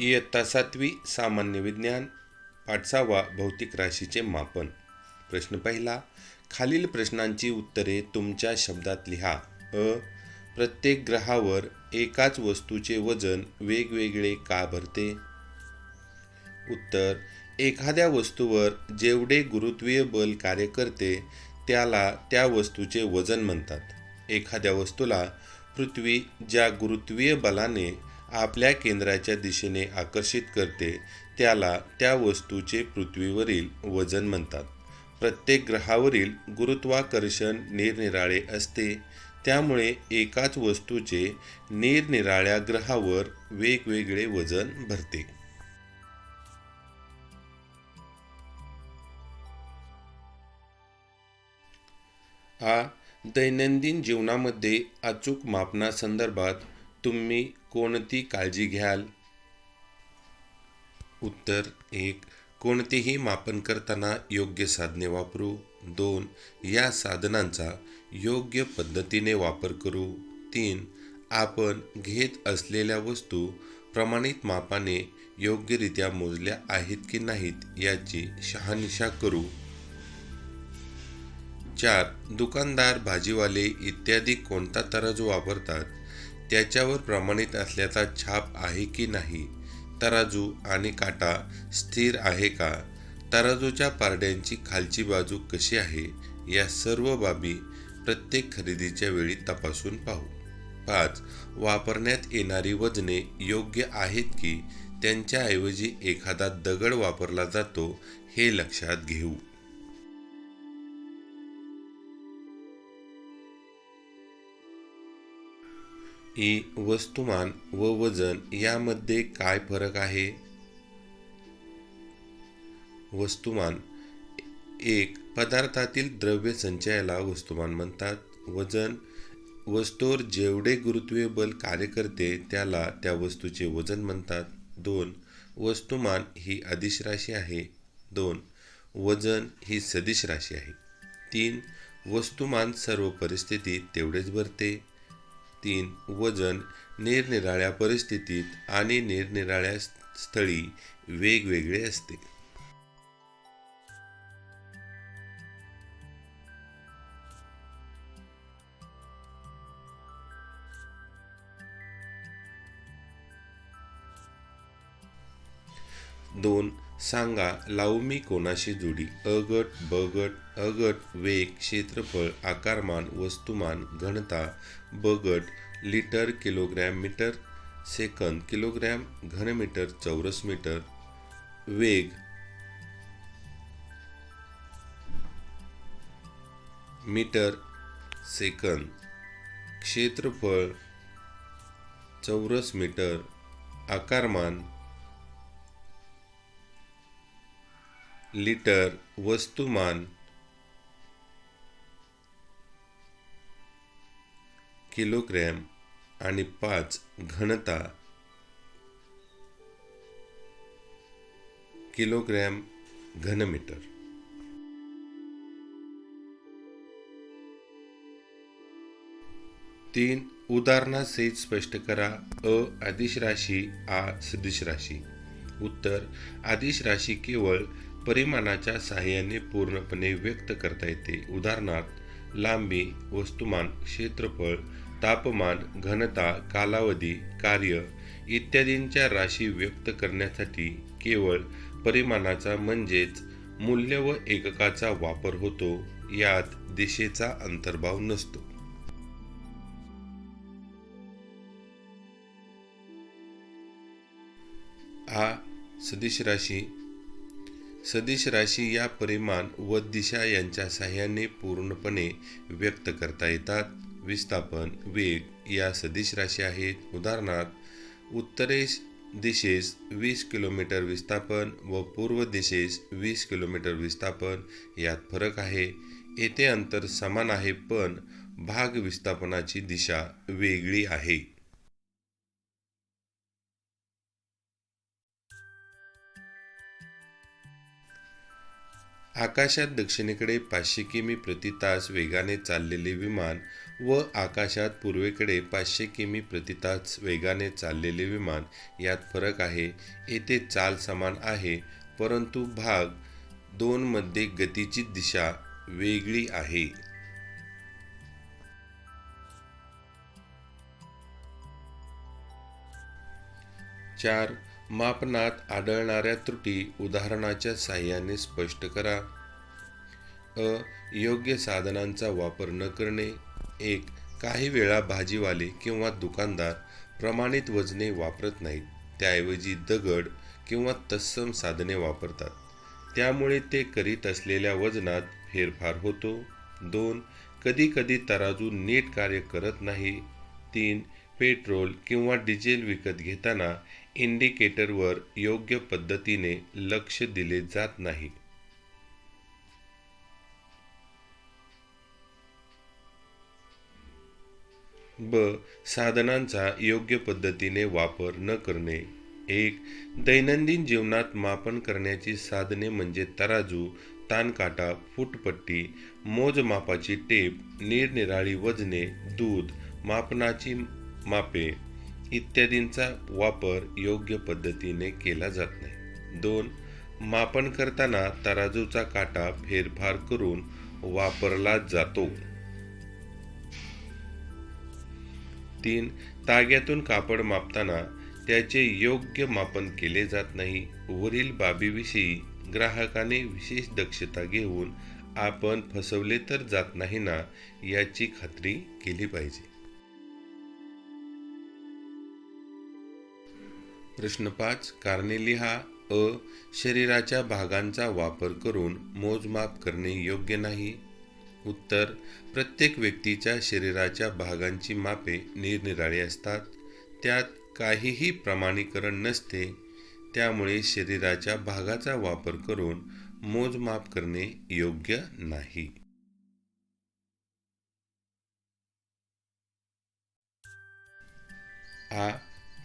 इयत्ता सातवी सामान्य विज्ञान पाठसावा भौतिक राशीचे मापन. प्रश्न पहिला खालील प्रश्नांची उत्तरे तुमच्या शब्दात लिहा. अ प्रत्येक ग्रहावर एकाच वस्तूचे वजन वेगवेगळे का भरते? उत्तर एखाद्या वस्तूवर जेवढे गुरुत्वीय बल कार्य करते त्याला त्या वस्तूचे वजन म्हणतात. एखाद्या वस्तूला पृथ्वी ज्या गुरुत्वीय बलाने आपल्या केंद्राच्या दिशेने आकर्षित करते त्याला त्या वस्तूचे पृथ्वीवरील वजन म्हणतात. प्रत्येक ग्रहावरील गुरुत्वाकर्षण निरनिराळे असते त्यामुळे एकाच वस्तूचे निरनिराळ्या ग्रहावर वेगवेगळे वजन भरते. आ दैनंदिन जीवनामध्ये अचूक मापनासंदर्भात तुम्ही कोणती काळजी घ्याल? उत्तर एक. कोणतेही मापन करताना योग्य साधने वापरू. दोन. या साधनांचा योग्य पद्धतीने वापर करू. तीन. आपण घेत असलेल्या वस्तू प्रमाणित मापाने योग्यरित्या मोजल्या आहेत की नाहीत याची शहानिशा करू. चार. दुकानदार भाजीवाले इत्यादी कोणता तराजू वापरतात? त्याच्यावर प्रमाणित असल्याचा छाप आहे की नाही? तराजू आणि काटा स्थिर आहे का? तराजूच्या पारड्यांची खालची बाजू कशी आहे? या सर्व बाबी प्रत्येक खरेदीच्या वेळी तपासून पाहू. पाच. वापरण्यात येणारी वजने योग्य आहेत की त्यांच्याऐवजी एखादा दगड वापरला जातो हे लक्षात घेऊ. ई वस्तुमान व वजन यामध्ये काय फरक आहे? वस्तुमान एक पदार्थातील द्रव्य संचयाला वस्तुमान म्हणतात. वजन वस्तूवर जेवढे गुरुत्वीय बल कार्य करते त्याला त्या वस्तूचे वजन म्हणतात. दोन वस्तुमान ही अदिश राशी आहे. दोन वजन ही सदिश राशी आहे. तीन वस्तुमान सर्व परिस्थितीत तेवढेच भरते. तीन वजन निरनिराळ्या परिस्थितीत आणि निरनिराळ्या स्थळी वेगवेगळे असते. दोन सांगा लावू मी कोणाशी जोडी? अ गट ब गट अ गट वेग क्षेत्रफळ आकारमान वस्तुमान घनता ब गट litre kilogram metre second kilogram घनमीटर चौरस मीटर वेग मीटर सेकंद क्षेत्रफळ चौरस मीटर आकारमान लिटर वस्तुमान किलोग्रॅम आणि पाच घनता किलोग्रॅम घनमीटर. तीन उदाहरणासहित स्पष्ट करा. अ आदिश राशी आ सदिश राशी. उत्तर आदिश राशी केवळ परिमाणाच्या सहाय्याने पूर्णपणे व्यक्त करता येते. उदाहरणार्थ लांबी वस्तुमान क्षेत्रफळ तापमान घनता कालावधी कार्य इत्यादींच्या राशी व्यक्त करण्यासाठी केवळ परिमाणाचा म्हणजेच मूल्य व एककाचा वापर होतो यात दिशेचा अंतर्भाव नसतो. आ. सदिश राशी सदिश राशी या परिमाण व दिशा यांच्या साह्याने पूर्णपणे व्यक्त करता येतात. विस्थापन वेग या सदिश राशी आहेत. उदाहरणार्थ उत्तरेस दिशेस वीस किलोमीटर विस्थापन व पूर्व दिशेस वीस किलोमीटर विस्थापन यात फरक आहे. येथे अंतर समान आहे पण भाग विस्थापनाची दिशा वेगळी आहे. आकाशात दक्षिणेकडे पाचशे किमी प्रति तास वेगाने चाललेले विमान व आकाशात पूर्वेकडे पाचशे किमी प्रतितास वेगाने चाललेले विमान यात फरक आहे. येथे चाल समान आहे परंतु भाग दोनमध्ये गतीची दिशा वेगळी आहे. चार मापनात आढळणाऱ्या त्रुटी उदाहरणाच्या साहाय्याने स्पष्ट करा. अ. योग्य साधनांचा वापर न करणे. एक. काही वेळा भाजीवाले किंवा दुकानदार प्रमाणित वजने वापरत नाहीत. त्याऐवजी दगड किंवा तत्सम साधने वापरतात. त्यामुळे ते करीत असलेल्या वजनात फेरफार होतो. दोन. कधीकधी तराजू नीट कार्य करत नाही. तीन. पेट्रोल किंवा डिझेल विकत घेताना इंडिकेटरवर योग्य पद्धतीने लक्ष दिले जात नाही. ब. साधनांचा योग्य पद्धतीने वापर न करणे. एक. दैनंदिन जीवनात मापन करण्याची साधने म्हणजे तराजू तानकाटा फुटपट्टी मोजमापाची टेप निरनिराळी वजने दूध मापनाची मापे. इत्यादींचा वापर योग्य पद्धतीने केला जात नाही. दोन मापन करताना तराजूचा काटा फेरफार करून वापरला जातो. तीन ताग्यातून कापड मापताना त्याचे योग्य मापन केले जात नाही. वरील बाबीविषयी ग्राहकाने विशेष दक्षता घेऊन आपण फसवले तर जात नाही ना याची खात्री केली पाहिजे. प्रश्न पाच कारणे लिहा अ शरीराच्या भागांचा वापर करून मोजमाप करणे योग्य नाही. उत्तर प्रत्येक व्यक्तीच्या शरीराच्या भागांची मापे निरनिराळी असतात. त्यात काहीही प्रमाणीकरण नसते. त्यामुळे शरीराच्या भागाचा वापर करून मोजमाप करणे योग्य नाही. आ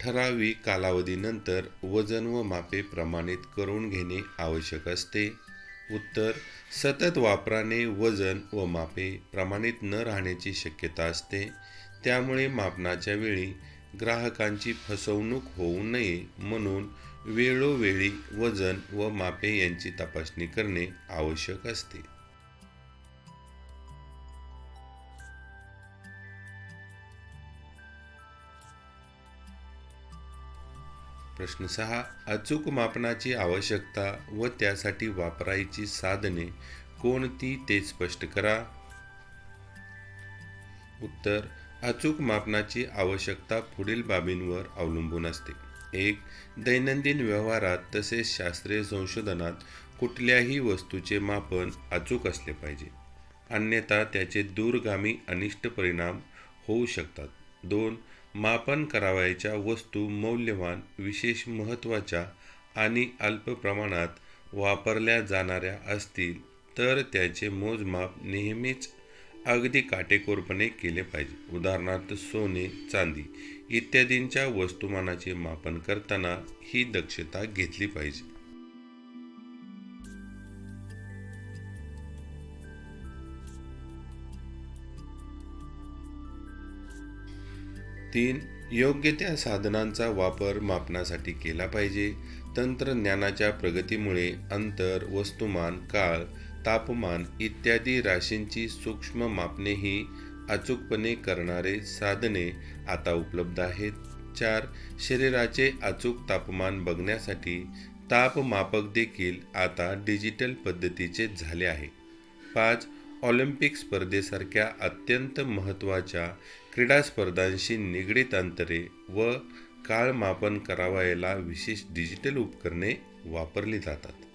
ठराविक कालावधीनंतर वजन व मापे प्रमाणित करून घेणे आवश्यक असते. उत्तर सतत वापराने वजन व मापे प्रमाणित न राहण्याची शक्यता असते. त्यामुळे मापनाच्या वेळी ग्राहकांची फसवणूक होऊ नये म्हणून वेळोवेळी वजन व मापे यांची तपासणी करणे आवश्यक असते. प्रश्न सहा अचूक मापनाची आवश्यकता व त्यासाठी वापरायची साधने कोणती ते स्पष्ट करा. उत्तर अचूक मापनाची आवश्यकता पुढील बाबींवर अवलंबून असते. एक दैनंदिन व्यवहारात तसेच शास्त्रीय संशोधनात कुठल्याही वस्तूचे मापन अचूक असले पाहिजे. अन्यथा त्याचे दूरगामी अनिष्ट परिणाम होऊ शकतात. दोन मापन करावयाच्या वस्तू मौल्यवान विशेष महत्त्वाच्या आणि अल्प प्रमाणात वापरल्या जाणाऱ्या असतील तर त्याचे मोजमाप नेहमीच अगदी काटेकोरपणे केले पाहिजे. उदाहरणार्थ सोने चांदी इत्यादींच्या वस्तुमानाचे मापन करताना ही दक्षता घेतली पाहिजे. तीन योग्य त्या साधनांचा वापर मापनासाठी केला पाहिजे. तंत्रज्ञानाच्या प्रगतीमुळे अंतर वस्तुमान काळ तापमान इत्यादी राशींची सूक्ष्म मापनेही अचूकपणे करणारे साधने आता उपलब्ध आहेत. चार शरीराचे अचूक तापमान बघण्यासाठी तापमापक देखील आता डिजिटल पद्धतीचे झाले आहे. पाच ऑलिम्पिक स्पर्धेसारख्या अत्यंत महत्त्वाच्या क्रीडा स्पर्धांशी निगडीत अंतरे व काळमापन करावयाला विशेष डिजिटल उपकरणे वापरली जातात.